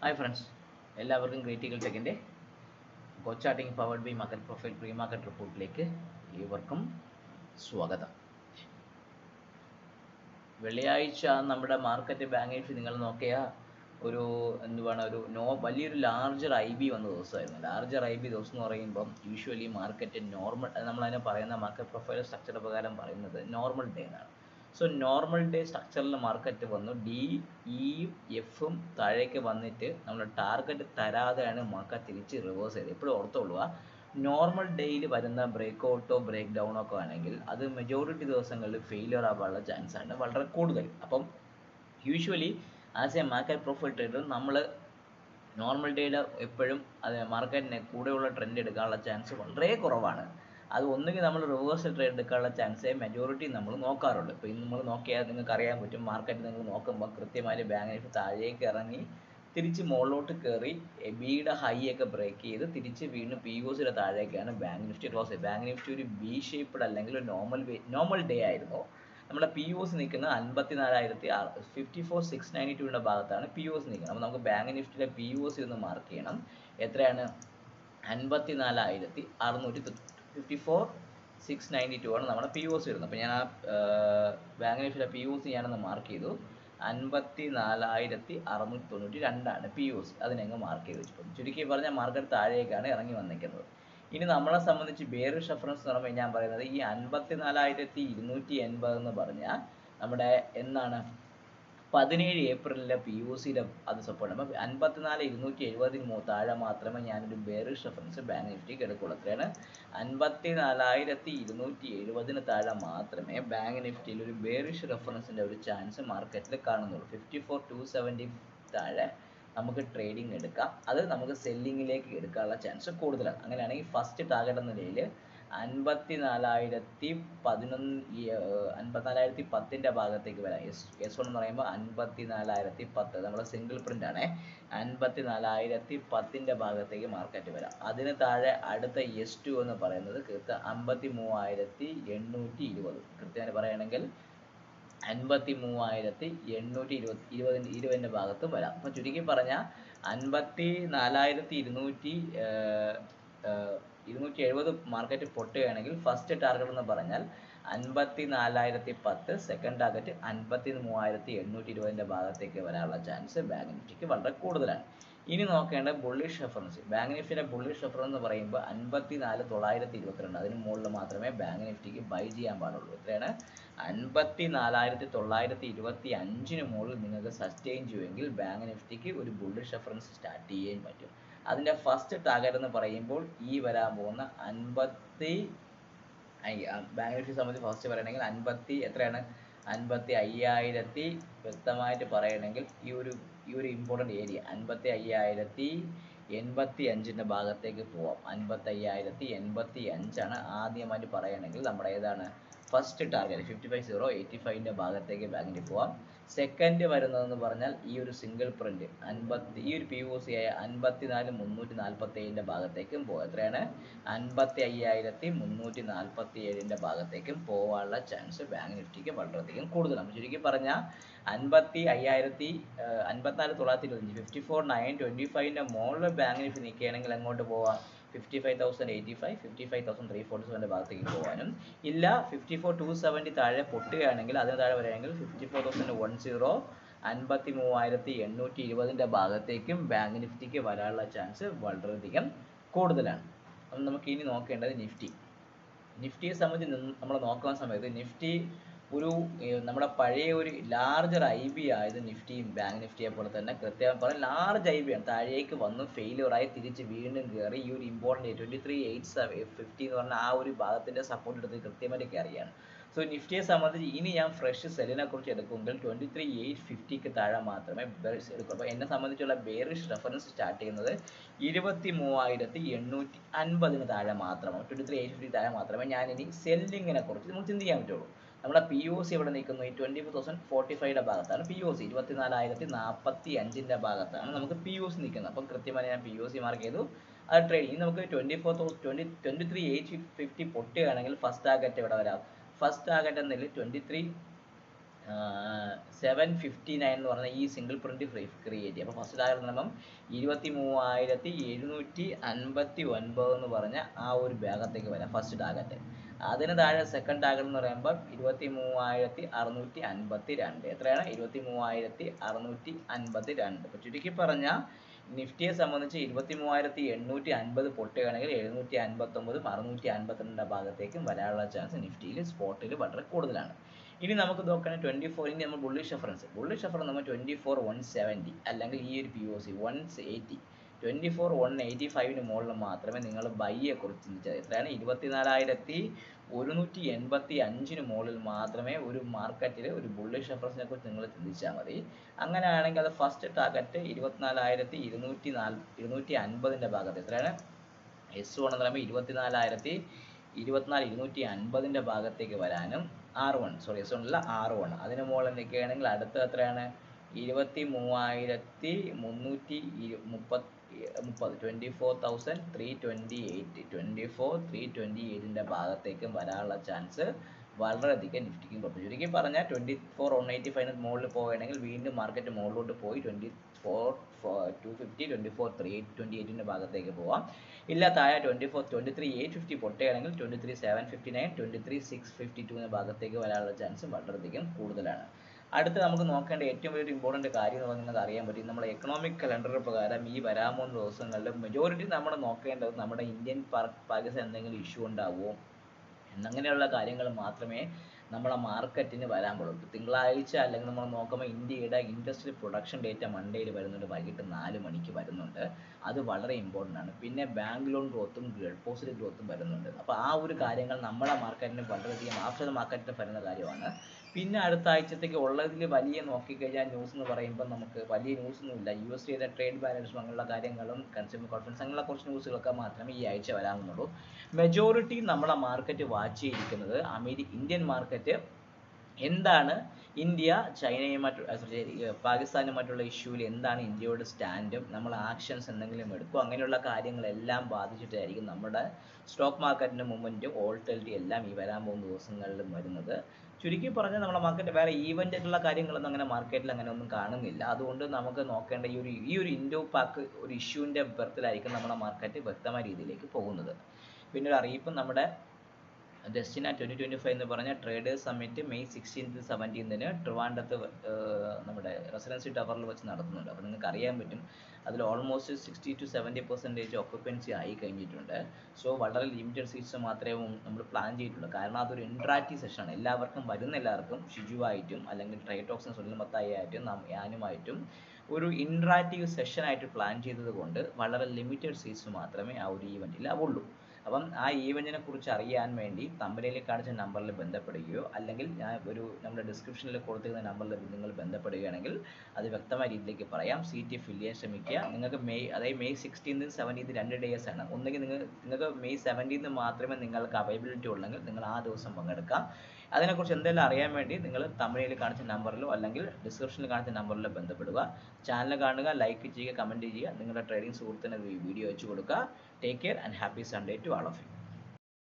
Hi friends എല്ലാവർക്കും critical ടെക്കിന്റെ കൊച്ചാട്ടിങ് powered by market profile pre market റിപ്പോർട്ടിലേക്ക് ഏവർക്കും സ്വാഗതം. വെള്ളിയാഴ്ച നമ്മുടെ മാർക്കറ്റ് ബാങ്ക് നിഫ്റ്റി നിങ്ങൾ നോക്കിയ ഒരു എന്തുവാണ് ഒരു നോ വലിയൊരു ലാർജർ ഐ ബി വന്ന ദിവസമായിരുന്നു. ലാർജർ ഐ ബി ദിവസം എന്ന് പറയുമ്പം യൂഷ്വലി മാർക്കറ്റ് നോർമൽ നമ്മളതിനെ പറയുന്ന മാർക്കറ്റ് പ്രൊഫൈൽ സ്ട്രക്ചർ പ്രകാരം പറയുന്നത് നോർമൽ ഡേ എന്നാണ്. സോ നോർമൽ ഡേ സ്ട്രക്ചറിൽ മാർക്കറ്റ് വന്നു. ഡി ഇയും എഫും താഴേക്ക് വന്നിട്ട് നമ്മൾ ടാർഗറ്റ് തരാതെയാണ് മാർക്കറ്റ് തിരിച്ച് റിവേഴ്സ് ചെയ്തത്. എപ്പോഴും ഓർത്തോളുക നോർമൽ ഡേയിൽ വരുന്ന ബ്രേക്ക് ഔട്ടോ ബ്രേക്ക് ഡൗണോ ഒക്കെ ആണെങ്കിൽ അത് മെജോറിറ്റി ദിവസങ്ങളിൽ ഫെയിലിയർ ആവാനുള്ള ചാൻസ് ആണ് വളരെ കൂടുതൽ. അപ്പം usually as a market profile trader നമ്മൾ നോർമൽ ഡേയിൽ എപ്പോഴും അത് മാർക്കറ്റിനെ കൂടെയുള്ള ട്രെൻഡ് എടുക്കാനുള്ള ചാൻസ് വളരെ കുറവാണ്. അത് ഒന്നുകിൽ നമ്മൾ റിവേഴ്സൽ ട്രേഡ് എടുക്കാനുള്ള ചാൻസേ മെജോറിറ്റി നമ്മൾ നോക്കാറുള്ളൂ ഇപ്പോൾ ഇന്ന് നമ്മൾ നോക്കിയാൽ നിങ്ങൾക്ക് അറിയാൻ പറ്റും മാർക്കറ്റ് നിങ്ങൾ നോക്കുമ്പോൾ കൃത്യമായി ബാങ്ക് നിഫ്റ്റി താഴേക്ക് ഇറങ്ങി തിരിച്ച് മുകളിലോട്ട് കയറി ബിയുടെ ഹൈ ഒക്കെ ബ്രേക്ക് ചെയ്ത് തിരിച്ച് വീണ്ടും പി ഒ സിയുടെ താഴേക്കാണ് ബാങ്ക് നിഫ്റ്റി ക്ലോസ് ചെയ്യുന്നത് ബാങ്ക് നിഫ്റ്റി ഒരു ബി ഷേപ്പ്ഡ് അല്ലെങ്കിൽ ഒരു നോർമൽ നോർമൽ ഡേ ആയിരുന്നു. നമ്മുടെ പി ഒ സി നിൽക്കുന്നത് അൻപത്തി നാലായിരത്തി ഫിഫ്റ്റി ഫോർ സിക്സ് നയന്റി ടുവിന്റെ ഭാഗത്താണ് പി ഒ സി നിൽക്കുന്നത്. അപ്പോൾ നമുക്ക് ബാങ്ക് നിഫ്റ്റിയിലെ പി ഒ സി ഒന്ന് മാർക്ക് ചെയ്യണം. എത്രയാണ്? അൻപത്തി നാലായിരത്തി അറുന്നൂറ്റി fifty four six ninety two ആണ് നമ്മുടെ പി ഒ വരുന്നത്. അപ്പോൾ ഞാൻ ആ നിഫ്റ്റിയിലെ പി ഒ സി ഞാനൊന്ന് മാർക്ക് ചെയ്തു അൻപത്തി നാലായിരത്തി അറുന്നൂറ്റി തൊണ്ണൂറ്റി രണ്ടാണ് പി ഒ സി അതിനങ്ങ് മാർക്ക് ചെയ്ത് വെച്ചിട്ടുണ്ട്. ചുരുക്കി പറഞ്ഞാൽ മാർക്കറ്റ് താഴേക്കാണ് ഇറങ്ങി വന്നിരിക്കുന്നത്. ഇനി നമ്മളെ സംബന്ധിച്ച് ബേറിഷ് റെഫറൻസ് എന്ന് പറയുമ്പോൾ ഞാൻ പറയുന്നത് ഈ അൻപത്തി നാലായിരത്തി ഇരുന്നൂറ്റി എൺപത് എന്ന് പറഞ്ഞാൽ നമ്മുടെ എന്നാണ് പതിനേഴ് ഏപ്രിലിലെ പി യു സിയിലെ അത് സപ്പോർട്ട് അപ്പം അൻപത്തിനാല് ഇരുന്നൂറ്റി എഴുപതിന് താഴെ മാത്രമേ ഞാനൊരു ബേറിഷ് റെഫറൻസ് ബാങ്ക് നിഫ്റ്റിക്ക് എടുക്കുള്ളൂ. അത്രയാണ്. അൻപത്തി നാലായിരത്തി ഇരുന്നൂറ്റി എഴുപതിന് താഴെ മാത്രമേ ബാങ്ക് നിഫ്റ്റിയിൽ ഒരു ബേറിഷ് റെഫറൻസിന്റെ ഒരു ചാൻസ് മാർക്കറ്റിൽ കാണുന്നുള്ളൂ. ഫിഫ്റ്റി ഫോർ ടു സെവന്റി താഴെ നമുക്ക് ട്രേഡിംഗ് എടുക്കാം. അത് നമുക്ക് സെല്ലിങ്ങിലേക്ക് എടുക്കാനുള്ള ചാൻസ് കൂടുതലാണ്. അങ്ങനെയാണെങ്കിൽ ഫസ്റ്റ് ടാർഗറ്റ് എന്ന നിലയിൽ അൻപത്തി നാലായിരത്തി പതിനൊന്ന് അൻപത്തിനാലായിരത്തി പത്തിന്റെ ഭാഗത്തേക്ക് വരാം. എസ് എസ് വൺ എന്ന് പറയുമ്പോൾ അൻപത്തി നാലായിരത്തി പത്ത് നമ്മുടെ സിംഗിൾ പ്രിന്റ് ആണ്. അൻപത്തി നാലായിരത്തി പത്തിന്റെ ഭാഗത്തേക്ക് മാർക്കറ്റ് വരാം. അതിന് താഴെ അടുത്ത എസ് ടു എന്ന് പറയുന്നത് കൃത്യ അമ്പത്തി മൂവായിരത്തി എണ്ണൂറ്റി ഇരുപത് കൃത്യമായി പറയുകയാണെങ്കിൽ അൻപത്തി മൂവായിരത്തി എണ്ണൂറ്റി ഇരുപത് ഇരുപതിന്റെ ഇരുപതിന്റെ ഭാഗത്ത് വരാം. അപ്പം ചുരുക്കി പറഞ്ഞാൽ അൻപത്തി നാലായിരത്തി ഇരുന്നൂറ്റി ഇരുന്നൂറ്റി എഴുപത് മാർക്കറ്റ് പൊട്ടുകയാണെങ്കിൽ ഫസ്റ്റ് ടാർഗറ്റ് എന്ന് പറഞ്ഞാൽ അൻപത്തി നാലായിരത്തി പത്ത് സെക്കൻഡ് ടാർഗറ്റ് അൻപത്തി മൂവായിരത്തി എണ്ണൂറ്റി ഇരുപതിന്റെ ഭാഗത്തേക്ക് വരാനുള്ള ചാൻസ് ബാങ്ക് നിഫ്റ്റിക്ക് വളരെ കൂടുതലാണ്. ഇനി നോക്കേണ്ട ബുള്ളിഷ് റെഫറൻസ് ബാങ്ക് നിഫ്റ്റിയുടെ ബുള്ളിഷ് റെഫറൻസ് എന്ന് പറയുമ്പോൾ അൻപത്തി നാല് തൊള്ളായിരത്തി ഇരുപത്തിരണ്ട് അതിന് മുകളിൽ മാത്രമേ ബാങ്ക് നിഫ്റ്റിക്ക് ബൈ ചെയ്യാൻ പാടുള്ളൂ. എത്രയാണ്? അൻപത്തി നാലായിരത്തി തൊള്ളായിരത്തി ഇരുപത്തി അഞ്ചിന് മുകളിൽ നിങ്ങൾക്ക് സസ്റ്റെയിൻ ചെയ്യുമെങ്കിൽ ബാങ്ക് നിഫ്റ്റിക്ക് ഒരു ബുള്ളിഷ് റെഫറൻസ് സ്റ്റാർട്ട് ചെയ്യാൻ പറ്റും. അതിന്റെ ഫസ്റ്റ് എന്ന് പറയുമ്പോൾ ഈ വരാൻ പോകുന്ന അൻപത്തി ബാങ്ക് നിഫ്റ്റി സംബന്ധിച്ച് ഫസ്റ്റ് പറയുകയാണെങ്കിൽ അൻപത്തി എത്രയാണ്? അൻപത്തി അയ്യായിരത്തി വ്യക്തമായിട്ട് പറയണമെങ്കിൽ ഈ ഒരു ഈ ഒരു ഇമ്പോർട്ടന്റ് ഏരിയ അൻപത്തി അയ്യായിരത്തി എൺപത്തി അഞ്ചിന്റെ ഭാഗത്തേക്ക് പോവാം. അൻപത്തി അയ്യായിരത്തി എൺപത്തി അഞ്ചാണ് ആദ്യമായിട്ട് പറയുകയാണെങ്കിൽ നമ്മുടെ ഏതാണ്? First target fifty five zero eighty ഫൈവിന്റെ ഭാഗത്തേക്ക് ബാങ്കിൽ പോവാം. സെക്കൻഡ് വരുന്നതെന്ന് പറഞ്ഞാൽ ഈ ഒരു സിംഗിൾ പ്രിന്റ് അൻപത്തി ഈ ഒരു പി ഒ സി ആയ അൻപത്തി നാല് മുന്നൂറ്റി നാൽപ്പത്തി ഏഴിന്റെ ഭാഗത്തേക്കും പോകും എത്രയാണ്? അൻപത്തി അയ്യായിരത്തി മുന്നൂറ്റി നാൽപ്പത്തി ഏഴിന്റെ ഭാഗത്തേക്കും പോകാനുള്ള ചാൻസ് ബാങ്ക് നിഫ്റ്റിക്ക് വളരെയധികം കൂടുതലാണ്. ചുരുക്കി പറഞ്ഞാൽ അൻപത്തി അയ്യായിരത്തി അൻപത്തിനാല് തൊള്ളായിരത്തി ഇരുപത്തഞ്ച് ഫിഫ്റ്റി ഫോർ നയൻ ട്വന്റി ഫൈവിന്റെ മുകളിൽ ബാങ്ക് നിഫ്റ്റി നിൽക്കുകയാണെങ്കിൽ എങ്ങോട്ട് പോവാം? Fifty five thousand eighty five fifty five thousand three forty സെവന്റെ ഭാഗത്തേക്ക് പോകാനും. ഇല്ല ഫിഫ്റ്റി ഫോർ ടു സെവന്റി താഴെ പൊട്ടുകയാണെങ്കിൽ അതിന് താഴെ വരികയാണെങ്കിൽ fifty four thousand one zero അൻപത്തി മൂവായിരത്തി എണ്ണൂറ്റി ഇരുപതിന്റെ ഭാഗത്തേക്കും ബാങ്ക് നിഫ്റ്റിക്ക് വരാനുള്ള ചാൻസ് വളരെയധികം കൂടുതലാണ്. അപ്പം നമുക്ക് ഇനി നോക്കേണ്ടത് നിഫ്റ്റി. നിഫ്റ്റിയെ സംബന്ധിച്ച് നമ്മൾ നോക്കുന്ന സമയത്ത് നിഫ്റ്റി ഒരു നമ്മുടെ പഴയ ഒരു ലാർജർ ഐ ബി ആയത് നിഫ്റ്റിയും ബാങ്ക് നിഫ്റ്റിയെ പോലെ തന്നെ കൃത്യമായി പറഞ്ഞാൽ ലാർജ് ഐ ബി ആണ്. താഴേക്ക് വന്നു ഫെയിലിയറായി തിരിച്ച് വീണ്ടും കയറി ഈ ഒരു important twenty three eight fifty എന്ന് പറഞ്ഞ ആ ഒരു ഭാഗത്തിന്റെ സപ്പോർട്ട് എടുത്ത് കൃത്യമായിട്ട് കയറിയാണ് സോ നിഫ്റ്റിയെ സംബന്ധിച്ച് ഇനി ഞാൻ ഫ്രഷ് സെല്ലിനെ കുറിച്ച് എടുക്കുമെങ്കിൽ ട്വന്റി ത്രീ എയ്റ്റ് ഫിഫ്റ്റിക്ക് താഴെ മാത്രമേ എടുക്കൂ അപ്പോൾ എന്നെ സംബന്ധിച്ചുള്ള ബേറിഷ് റെഫറൻസ് സ്റ്റാർട്ട് ചെയ്യുന്നത് ഇരുപത്തി മൂവായിരത്തി എണ്ണൂറ്റി അൻപതിന് താഴെ മാത്രമാണ്. ട്വന്റി ത്രീ എയ്റ്റ് ഫിഫ്റ്റി താഴെ മാത്രമേ ഞാൻ ഇനി സെല്ലിങ്ങിനെ കുറിച്ച് നമുക്ക് ചിന്തിക്കാൻ പറ്റുള്ളൂ. നമ്മുടെ പി ഒ സി ഇവിടെ നിൽക്കുന്നു. ഈ ട്വന്റി ഫോർ തൗസൻഡ് ഫോർട്ടി ഫൈവയുടെ ഭാഗത്താണ് പി ഒ സി ഇരുപത്തിനാലായിരത്തി നാൽപ്പത്തി അഞ്ചിന്റെ ഭാഗത്താണ് നമുക്ക് പി ഒ സി നിൽക്കുന്നത്. അപ്പം കൃത്യമായി ഞാൻ പി ഒ സി മാർക്ക് ചെയ്തു. അത് ഇനി നമുക്ക് twenty four thousand twenty twenty three eight fifty പൊട്ടുകയാണെങ്കിൽ first target ഇവിടെ വരാം? ഫസ്റ്റ് ടാർഗറ്റ് എന്നതിൽ twenty three seven fifty nine എന്ന് പറഞ്ഞ ഈ സിംഗിൾ പ്രിന്റ് ക്രിയേറ്റ് ചെയ്യും. അപ്പോൾ ഫസ്റ്റ് എന്ന് പറയുമ്പം ഇരുപത്തി മൂവായിരത്തി എഴുന്നൂറ്റി അൻപത്തി ഒൻപത് എന്ന് പറഞ്ഞ ആ ഒരു ഭാഗത്തേക്ക് വരാം ഫസ്റ്റ് ടാർഗറ്റ് അതിന് താഴെ സെക്കൻഡ് ടാർഗറ്റ് എന്ന് പറയുമ്പോൾ ഇരുപത്തി മൂവായിരത്തി അറുന്നൂറ്റി അൻപത്തി രണ്ട് എത്രയാണ്? ഇരുപത്തി മൂവായിരത്തി അറുന്നൂറ്റി അൻപത്തി രണ്ട് ചുരുക്കി പറഞ്ഞാൽ നിഫ്റ്റിയെ സംബന്ധിച്ച് ഇരുപത്തി മൂവായിരത്തി എണ്ണൂറ്റി അൻപത് പൊട്ടുകയാണെങ്കിൽ എഴുന്നൂറ്റി അൻപത്തൊമ്പതും അറുന്നൂറ്റി അൻപത്തിരണ്ട് ഭാഗത്തേക്കും വരാനുള്ള ചാൻസ് നിഫ്റ്റിയിൽ സ്പോട്ടിൽ വളരെ കൂടുതലാണ്. ഇനി നമുക്ക് നോക്കുകയാണെങ്കിൽ ട്വന്റി ഫോറിന്റെ നമ്മൾ ബുള്ളിഷ് റഫറൻസ് ബുള്ളിഷ് റഫറൻസ് നമ്മൾ ട്വന്റി ഫോർ വൺ സെവന്റി അല്ലെങ്കിൽ ഈ ഒരു P O C one eighty twenty four one eighty ഫൈവിന് മുകളിൽ മാത്രമേ നിങ്ങൾ ബൈയെ കുറിച്ച് ചിന്തിച്ചത് എത്രയാണ് ഇരുപത്തിനാലായിരത്തി ഒരുന്നൂറ്റി എൺപത്തി അഞ്ചിന് മുകളിൽ മാത്രമേ ഒരു മാർക്കറ്റിൽ ഒരു ബുള്ളിഷ് റെഫറൻസിനെ കുറിച്ച് നിങ്ങൾ ചിന്തിച്ചാൽ മതി. അങ്ങനെയാണെങ്കിൽ അത് ഫസ്റ്റ് ടാർഗറ്റ് ഇരുപത്തിനാലായിരത്തി ഇരുന്നൂറ്റി നാല് ഇരുന്നൂറ്റി അൻപതിന്റെ ഭാഗത്ത്. എത്രയാണ് എസ് വൺ എന്ന് പറയുമ്പോൾ ഇരുപത്തിനാലായിരത്തി ഇരുപത്തിനാല് ഇരുന്നൂറ്റി അൻപതിന്റെ ഭാഗത്തേക്ക് വരാനും R one sorry S one അല്ല ആർ വൺ അതിന് മുകളിൽ നിൽക്കുകയാണെങ്കിൽ അടുത്ത എത്രയാണ്? ഇരുപത്തി മൂവായിരത്തി മുന്നൂറ്റി ഇരു മുപ്പത്തി മുപ്പത്. Twenty four thousand three twenty eight twenty four three twenty എയ്റ്റിന്റെ ഭാഗത്തേക്കും വരാനുള്ള ചാൻസ് വളരെയധികം നിഫ്റ്റിക്കും കുറഞ്ഞു ചുരുക്കി പറഞ്ഞാൽ ട്വന്റി ഫോർ വൺ എയ്റ്റി ഫൈവിന് മുകളിൽ പോവുകയാണെങ്കിൽ വീണ്ടും മാർക്കറ്റ് മുകളിലോട്ട് പോയി twenty four two fifty twenty four three eight twenty എയ്റ്റിന്റെ ഭാഗത്തേക്ക് പോവാം. ഇല്ല താഴെ twenty four twenty three eight fifty പൊട്ടുകയാണെങ്കിൽ twenty three seven fifty nine twenty three six fifty two എന്ന ഭാഗത്തേക്ക് വരാനുള്ള ചാൻസ് വളരെയധികം കൂടുതലാണ്. അടുത്ത് നമുക്ക് നോക്കേണ്ട ഏറ്റവും വലിയൊരു ഇമ്പോർട്ടന്റ് കാര്യം എന്ന് പറഞ്ഞാൽ അറിയാൻ പറ്റും. നമ്മുടെ എക്കണോമിക് കലണ്ടർ പ്രകാരം ഈ വരാൻ പോകുന്ന ദിവസങ്ങളിൽ മെജോറിറ്റി നമ്മൾ നോക്കേണ്ടത് നമ്മുടെ ഇന്ത്യൻ പാകിസ്ഥാൻ എന്തെങ്കിലും ഇഷ്യൂ ഉണ്ടാവുമോ? എന്നങ്ങനെയുള്ള കാര്യങ്ങൾ മാത്രമേ നമ്മളെ മാർക്കറ്റിന് വരാൻ പാടുള്ളൂ തിങ്കളാഴ്ച അല്ലെങ്കിൽ നമ്മൾ നോക്കുമ്പോൾ ഇന്ത്യയുടെ ഇൻഡസ്ട്രിയൽ പ്രൊഡക്ഷൻ ഡേറ്റ മൺഡേയിൽ വരുന്നുണ്ട്. വൈകിട്ട് നാല് മണിക്ക് വരുന്നുണ്ട്. അത് വളരെ ഇമ്പോർട്ടന്റ് ആണ്. പിന്നെ ബാങ്ക് ലോൺ ഗ്രോത്തും ഡെപ്പോസിറ്റ് ഗ്രോത്തും വരുന്നുണ്ട്. അപ്പോൾ ആ ഒരു കാര്യങ്ങൾ നമ്മളെ മാർക്കറ്റിന് വളരെയധികം ആഫ്റ്റർ മാർക്കറ്റിന് വരുന്ന കാര്യമാണ്. പിന്നെ അടുത്ത ആഴ്ചത്തേക്ക് ഉള്ളതിൽ വലിയ നോക്കിക്കഴിഞ്ഞാൽ ന്യൂസ് എന്ന് പറയുമ്പോൾ നമുക്ക് വലിയ ന്യൂസ് ഒന്നുമില്ല യു എസ് ചെയ്ത ട്രേഡ് ബാലൻസും അങ്ങനെയുള്ള കാര്യങ്ങളും കൺസ്യൂമർ കോൺഫിഡൻസ് അങ്ങനെയുള്ള കുറച്ച് ന്യൂസുകളൊക്കെ മാത്രമേ ഈ ആഴ്ച വരാവുന്നുള്ളൂ മെജോറിറ്റി നമ്മളെ മാർക്കറ്റ് വാച്ച് ചെയ്തിരിക്കുന്നത് അമേരിക്ക ഇന്ത്യൻ മാർക്കറ്റ് എന്താണ് ഇന്ത്യ ചൈനയുമായിട്ട് പാകിസ്ഥാനുമായിട്ടുള്ള ഇഷ്യൂവിൽ എന്താണ് ഇന്ത്യയുടെ സ്റ്റാൻഡും നമ്മൾ ആക്ഷൻസ് എന്തെങ്കിലും എടുക്കും അങ്ങനെയുള്ള കാര്യങ്ങളെല്ലാം ബാധിച്ചിട്ടായിരിക്കും നമ്മുടെ സ്റ്റോക്ക് മാർക്കറ്റിന്റെ മൂവ്മെന്റും ഓൾട്ടലിറ്റി എല്ലാം ഈ വരാൻ പോകുന്ന ദിവസങ്ങളിലും വരുന്നത്. ചുരുക്കി പറഞ്ഞാൽ നമ്മുടെ മാർക്കറ്റ് വേറെ ഈവന്റ് ആയിട്ടുള്ള കാര്യങ്ങളൊന്നും അങ്ങനെ മാർക്കറ്റിൽ അങ്ങനെ ഒന്നും കാണുന്നില്ല. അതുകൊണ്ട് നമുക്ക് നോക്കേണ്ട ഈ ഒരു ഈ ഒരു ഇൻഡോ പാക്ക് ഒരു ഇഷ്യൂവിന്റെ ബർത്തിലായിരിക്കും നമ്മുടെ മാർക്കറ്റ് വ്യക്തമായ രീതിയിലേക്ക് പോകുന്നത്. പിന്നെ ഒരു അറിയിപ്പ് നമ്മുടെ ഡെസ്റ്റിന ട്വന്റി ട്വന്റി ഫൈവ് എന്ന് പറഞ്ഞ ട്രേഡേഴ്സ് സമ്മിറ്റ് മെയ് സിക്സ്റ്റീൻത്ത് സെവന്റീൻത്തിന് ട്രിവാൻഡത്ത് നമ്മുടെ റെസിഡൻസി ടവറിൽ വെച്ച് നടത്തുന്നുണ്ട്. അപ്പോൾ നിങ്ങൾക്ക് അറിയാൻ പറ്റും. അതിൽ almost sixty two seventy percentage occupancy ആയി കഴിഞ്ഞിട്ടുണ്ട്. സോ വളരെ ലിമിറ്റഡ് സീറ്റ്സ് മാത്രമേ നമ്മൾ പ്ലാൻ ചെയ്തിട്ടുള്ളൂ. കാരണം അതൊരു ഇൻട്രാക്റ്റീവ് സെഷനാണ് എല്ലാവർക്കും വരുന്ന എല്ലാവർക്കും ഷിജുവായിട്ടും അല്ലെങ്കിൽ ട്രേഡ് സുനിൽ മത്തായി ആയിട്ടും ഞാനുമായിട്ടും ഒരു ഇൻട്രാക്റ്റീവ് സെഷനായിട്ട് പ്ലാൻ ചെയ്തത് കൊണ്ട് വളരെ ലിമിറ്റഡ് സീറ്റ്സ് മാത്രമേ ആ ഒരു ഈവന്റിൽ ഉള്ളൂ അപ്പം ആ ഈവന്റിനെ കുറിച്ച് അറിയാൻ വേണ്ടി കമ്പനിയിൽ കാണിച്ച നമ്പറിൽ ബന്ധപ്പെടുകയോ അല്ലെങ്കിൽ ഞാൻ ഒരു നമ്മുടെ ഡിസ്ക്രിപ്ഷനിൽ കൊടുത്തിരുന്ന നമ്പറിൽ നിങ്ങൾ ബന്ധപ്പെടുകയാണെങ്കിൽ അത് വ്യക്തമായ രീതിയിലേക്ക് പറയാം. സീറ്റ് ഫില്ല് ചെയ്യാൻ ശ്രമിക്കുക. നിങ്ങൾക്ക് മെയ് അതായത് മെയ് സിക്സ്റ്റീൻ സെവന്റീൻ രണ്ട് ഡേയ്സ് ആണ്. ഒന്നുകിൽ നിങ്ങൾ നിങ്ങൾക്ക് മെയ് സെവന്റീൻത്ത് മാത്രമേ നിങ്ങൾക്ക് അവൈലബിലിറ്റി ഉള്ളെങ്കിൽ നിങ്ങൾ ആ ദിവസം പങ്കെടുക്കാം. അതിനെക്കുറിച്ച് എന്തെല്ലാം അറിയാൻ വേണ്ടി നിങ്ങൾ തമിഴിൽ കാണിച്ച നമ്പറിലോ അല്ലെങ്കിൽ ഡിസ്ക്രിപ്ഷനിൽ കാണിച്ച നമ്പറിലോ ബന്ധപ്പെടുക. ചാനൽ കാണുക ലൈക്ക് ചെയ്യുക കമന്റ് ചെയ്യുക. നിങ്ങളുടെ ട്രേഡിംഗ് സുഹൃത്തിന് വീഡിയോ വെച്ച് കൊടുക്കുക. Take care and happy Sunday to all of you.